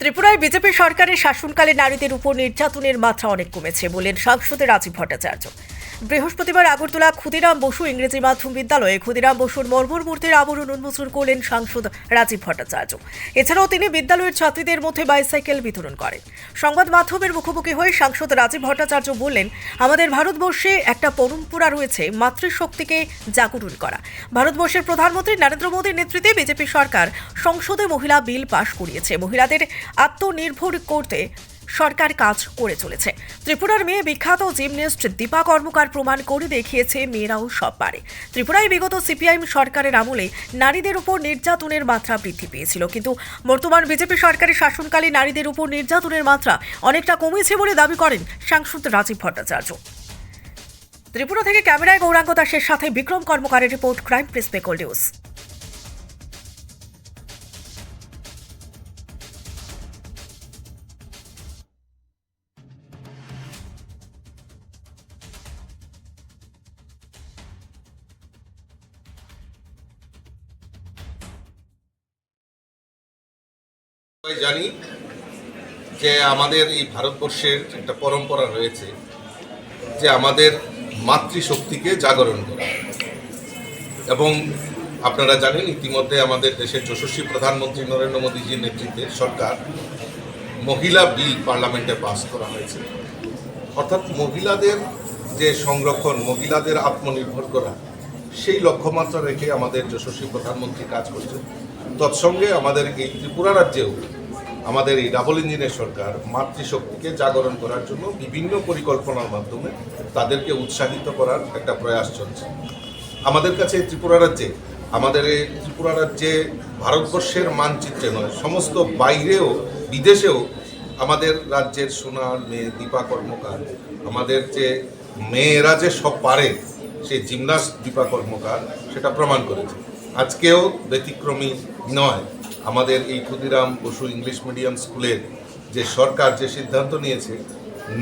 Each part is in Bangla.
ত্রিপুরায় বিজেপি সরকারের শাসনকালে নারীদের উপর নির্যাতনের মাত্রা অনেক কমেছে বলেন সাংসদ রাজীব ভট্টাচার্য। বৃহস্পতিবার আগরতলা ক্ষুদিরাম বসু ইংরেজি মাধ্যম বিদ্যালয়ে ক্ষুদিরাম বসুর মর্মর মূর্তির আবরণ উন্মোচন করলেন সাংসদ রাজীব ভট্টাচার্য। এছাড়াও তিনি বিদ্যালয়ের ছাত্রীদের মধ্যে বাইসাইকেল বিতরণ করেন। সংবাদ মাধ্যমের মুখোমুখি হয়ে সাংসদ রাজীব ভট্টাচার্য বললেন, আমাদের ভারতবর্ষে একটা পরম্পরা রয়েছে, মাতৃশক্তিকে জাগরণ করা। ভারতবর্ষের প্রধানমন্ত্রী নরেন্দ্র মোদীর নেতৃত্বে বিজেপি সরকার সংসদে মহিলা বিল পাশ করিয়েছে। মহিলাদের আত্মনির্ভর করতে সরকার কাজ করে চলেছে। ত্রিপুরার মেয়ে বিখ্যাত জিমনেস্ট দীপা কর্মকার প্রমাণ করে দেখিয়েছে মেয়েরাও সব পারে ত্রিপুরায় বিগত সিপিআইএম সরকারের আমলে নারীদের উপর নির্যাতনের মাত্রা বৃদ্ধি পেয়েছিল। কিন্তু বর্তমান বিজেপি সরকারের শাসনকালে নারীদের উপর নির্যাতনের মাত্রা অনেকটা কমেছে বলে দাবি করেন সাংসদ রাজীব ভট্টাচার্য। ত্রিপুরা থেকে ক্যামেরায় গৌরাঙ্গ দাসের সাথে বিক্রম কর্মকারের রিপোর্ট ক্রাইম প্রেস বেকল নিউজ। জানি যে আমাদের এই ভারতবর্ষের একটা পরম্পরা রয়েছে যে আমাদের মাতৃশক্তিকে জাগরণ করা। এবং আপনারা জানেন, ইতিমধ্যে আমাদের দেশের যশস্বী প্রধানমন্ত্রী নরেন্দ্র মোদীজির নেতৃত্বে সরকার মহিলা বিল পার্লামেন্টে পাস করা হয়েছে। অর্থাৎ মহিলাদের যে সংরক্ষণ, মহিলাদের আত্মনির্ভর করা, সেই লক্ষ্যমাত্রা রেখে আমাদের যশস্বী প্রধানমন্ত্রী কাজ করছেন। তৎসঙ্গে আমাদের এই ত্রিপুরা রাজ্যেও আমাদের এই ডাবল ইঞ্জিনের সরকার মাতৃশক্তিকে জাগরণ করার জন্য বিভিন্ন পরিকল্পনার মাধ্যমে তাদেরকে উৎসাহিত করার একটা প্রয়াস চলছে। আমাদের কাছে ত্রিপুরা রাজ্যে, আমাদের এই ত্রিপুরা রাজ্যে ভারতবর্ষের মানচিত্রে নয়, সমস্ত বাইরেও, বিদেশেও আমাদের রাজ্যের সোনার মেয়ে দীপা কর্মকার, আমাদের যে মেয়েরা যে সব পারে সেই জিমনাস্ট দীপা কর্মকার, সেটা প্রমাণ করেছে। আজকেও ব্যতিক্রমী নয় আমাদের এই ক্ষুদিরাম বসু ইংলিশ মিডিয়াম স্কুলের যে সরকার যে সিদ্ধান্ত নিয়েছে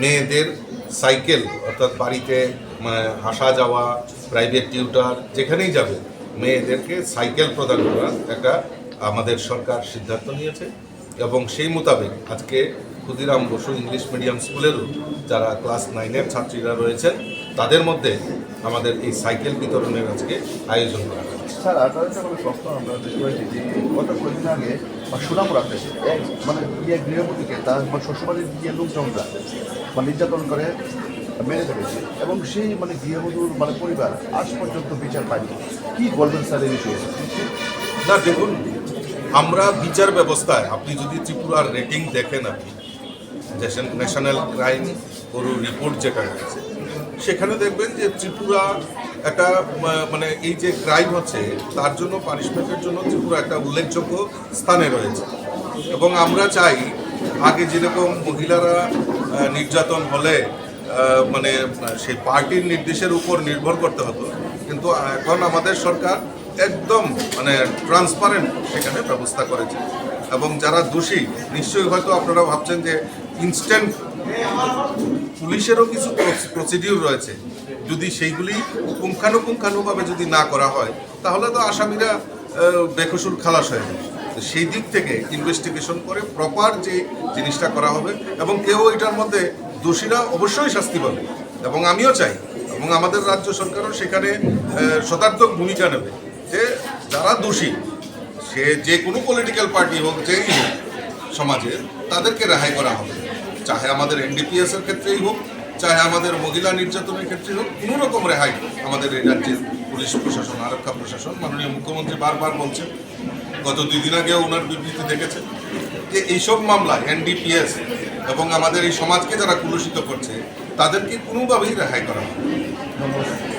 মেয়েদের সাইকেল অর্থাৎ বাড়িতে মানে, আসা যাওয়া প্রাইভেট টিউটার যেখানেই যাবে মেয়েদেরকে সাইকেল প্রদান করার একটা আমাদের সরকার সিদ্ধান্ত নিয়েছে এবং সেই মোতাবেক আজকে ক্ষুদিরাম বসু ইংলিশ মিডিয়াম স্কুলেরও যারা ক্লাস নাইনের ছাত্রীরা রয়েছেন তাদের মধ্যে আমাদের এই সাইকেল বিতরণের আজকে আয়োজন করা হয়েছে। স্যার একটা কোনো প্রশ্ন, আমরা দেখতে পাচ্ছি যে গত কয়েকদিন আগে বা সুনাম রাখতে এক মানে ইয়ে গৃহবধূকে তার মানে শ্বশুরবাড়ির গিয়ে লোকজনরা মানে নির্যাতন করে, মেরে ফেলেছে। এবং সেই মানে গৃহবধূর মানে পরিবার আজ পর্যন্ত বিচার পায়নি। কি বলবেন স্যার এই বিষয়ে? না, দেখুন, আমরা বিচার ব্যবস্থায়, আপনি যদি ত্রিপুরার রেটিং দেখেন আপনি ন্যাশনাল ক্রাইম গরু রিপোর্ট যেটা রয়েছে সেখানে দেখবেন যে ত্রিপুরা একটা মানে এই যে ক্রাইম হচ্ছে, তার জন্য পানিশমেন্টের জন্য ত্রিপুরা একটা উল্লেখযোগ্য স্থানে রয়েছে। এবং আমরা চাই, আগে যেরকম মহিলারা নির্যাতন হলে মানে সেই পার্টির নির্দেশের উপর নির্ভর করতে হতো, কিন্তু এখন আমাদের সরকার একদম মানে ট্রান্সপারেন্ট সেখানে ব্যবস্থা করেছে। এবং যারা দোষী, নিশ্চয়ই হয়তো আপনারা ভাবছেন যে ইনস্ট্যান্ট পুলিশেরও কিছু প্রসিডিউর রয়েছে। যদি সেইগুলি পুঙ্খানুপুঙ্খানুভাবে যদি না করা হয়, তাহলে তো আসামিরা বেকসুর খালাস হয়ে তো সেই দিক থেকে ইনভেস্টিগেশন করে প্রপার যে জিনিসটা করা হবে এবং কেউ এটার মধ্যে দোষীরা অবশ্যই শাস্তি পাবে। এবং আমিও চাই, এবং আমাদের রাজ্য সরকারও সেখানে শতার্থক ভূমিকা নেবে যে যারা দোষী, সে যে কোনো পলিটিক্যাল পার্টি হোক, যেই হোক সমাজের, তাদেরকে রেহাই করা হবে। চাহে আমাদের এনডিপিএস এর ক্ষেত্রেই হোক, চাহে আমাদের মহিলা নির্যাতনের ক্ষেত্রে হোক, কোনো রকম রেহাই আমাদের এই রাজ্যের পুলিশ প্রশাসন, আরক্ষা প্রশাসন, মাননীয় মুখ্যমন্ত্রী বারবার বলছেন। গত দুই দিন আগে ওনার বিবৃতি দেখেছেন যে এইসব মামলা এনডিপিএস এবং আমাদের এই সমাজকে যারা কুলুষিত করছে, তাদেরকে কোনোভাবেই রেহাই করা ধন্যবাদ